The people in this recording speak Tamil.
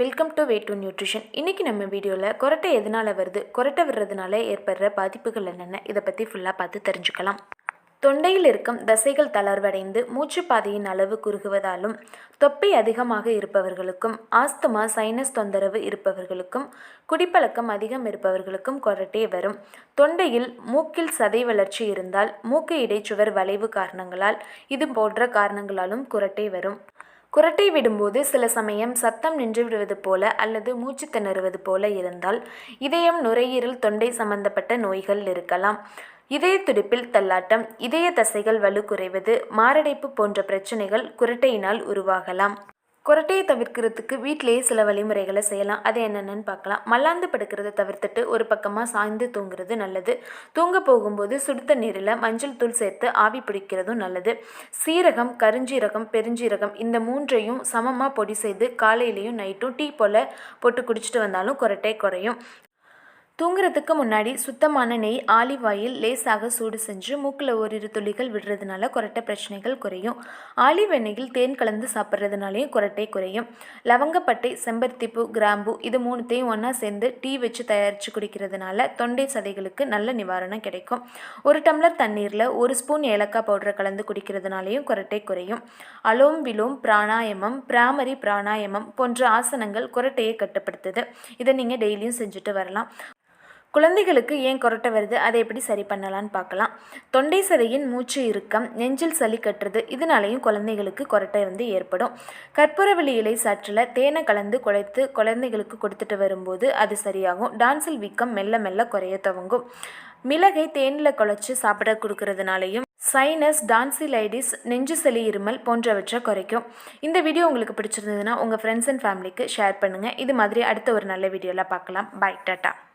Welcome to way to nutrition இன்றைக்கி நம்ம வீடியோவில் கொரட்டை எதனால் வருது? கொரட்டை வர்றதுனால ஏற்படுற பாதிப்புகள் என்னென்ன? இதை பற்றி ஃபுல்லாக பார்த்து தெரிஞ்சுக்கலாம். தொண்டையில் இருக்கும் தசைகள் தளர்வடைந்து மூச்சுப்பாதையின் அளவு குறுகுவதாலும் தொப்பை அதிகமாக இருப்பவர்களுக்கும் ஆஸ்துமா சைனஸ் தொந்தரவு இருப்பவர்களுக்கும் குடிப்பழக்கம் அதிகம் இருப்பவர்களுக்கும் கொரட்டே வரும். தொண்டையில் மூக்கில் சதை வளர்ச்சி இருந்தால் மூக்கு இடைச்சுவர் வளைவு காரணங்களால் இது போன்ற காரணங்களாலும் குரட்டை வரும். குரட்டை விடும்போது சில சமயம் சத்தம் நின்று விடுவது போல அல்லது மூச்சு திணறுவது போல இருந்தால் இதயம் நுரையீரல் தொண்டை சம்பந்தப்பட்ட நோய்கள் இருக்கலாம். இதய துடிப்பில் தள்ளாட்டம் இதய தசைகள் வலு குறைவது மாரடைப்பு போன்ற பிரச்சனைகள் குரட்டையினால் உருவாகலாம். குரட்டையை தவிர்க்கிறதுக்கு வீட்டிலேயே சில வழிமுறைகளை செய்யலாம். அது என்னென்னு பார்க்கலாம். மல்லாந்து படுக்கிறத தவிர்த்துட்டு ஒரு பக்கமாக சாய்ந்து தூங்குறது நல்லது. தூங்க போகும்போது சுடுத்த நீரில் மஞ்சள் தூள் சேர்த்து ஆவி பிடிக்கிறதும் நல்லது. சீரகம் கருஞ்சீரகம் பெருஞ்சீரகம் இந்த மூன்றையும் சமமாக பொடி செய்து காலையிலையும் நைட்டும் டீ போல் போட்டு குடிச்சிட்டு வந்தாலும் குரட்டை குறையும். தூங்குறதுக்கு முன்னாடி சுத்தமான நெய் ஆலிவ் ஆயில் லேசாக சூடு செஞ்சு மூக்கில் ஓரிரு துளிகள் விடுறதுனால குரட்டை பிரச்சனைகள் குறையும். ஆலிவ் எண்ணெயில் தேன் கலந்து சாப்பிட்றதுனாலையும் குரட்டை குறையும். லவங்கப்பட்டை செம்பருத்திப்பூ கிராம்பு இது மூணுத்தையும் ஒன்றா சேர்ந்து டீ வச்சு தயாரித்து குடிக்கிறதுனால தொண்டை சதைகளுக்கு நல்ல நிவாரணம் கிடைக்கும். ஒரு டம்ளர் தண்ணீரில் ஒரு ஸ்பூன் ஏலக்காய் பவுடரை கலந்து குடிக்கிறதுனாலையும் குரட்டை குறையும். அலோம் விலோம் பிராணாயமம் பிராமரி பிராணாயமம் போன்ற ஆசனங்கள் குரட்டையை கட்டுப்படுத்துது. இதை நீங்கள் டெய்லியும் செஞ்சுட்டு வரலாம். குழந்தைகளுக்கு ஏன் கொரட்டை வருது? அதை எப்படி சரி பண்ணலான்னு பார்க்கலாம். தொண்டை சதையின் மூச்சு இறுக்கம் நெஞ்சில் சளி கட்டுறது இதனாலையும் குழந்தைகளுக்கு கொரட்டை வந்து ஏற்படும். கற்பூரவெளி இலை சாற்றில் தேனை கலந்து குழைத்து குழந்தைகளுக்கு கொடுத்துட்டு வரும்போது அது சரியாகும். டான்சில் வீக்கம் மெல்ல மெல்ல குறைய துவங்கும். மிளகை தேனில் குழைச்சி சாப்பிட கொடுக்கறதுனாலையும் சைனஸ் டான்சிலைடிஸ் நெஞ்சு சளி இருமல் போன்றவற்றை குறைக்கும். இந்த வீடியோ உங்களுக்கு பிடிச்சிருந்ததுன்னா உங்கள் ஃப்ரெண்ட்ஸ் அண்ட் ஃபேமிலிக்கு ஷேர் பண்ணுங்கள் இது மாதிரி அடுத்த ஒரு நல்ல வீடியோவில் பார்க்கலாம். பாய் டாட்டா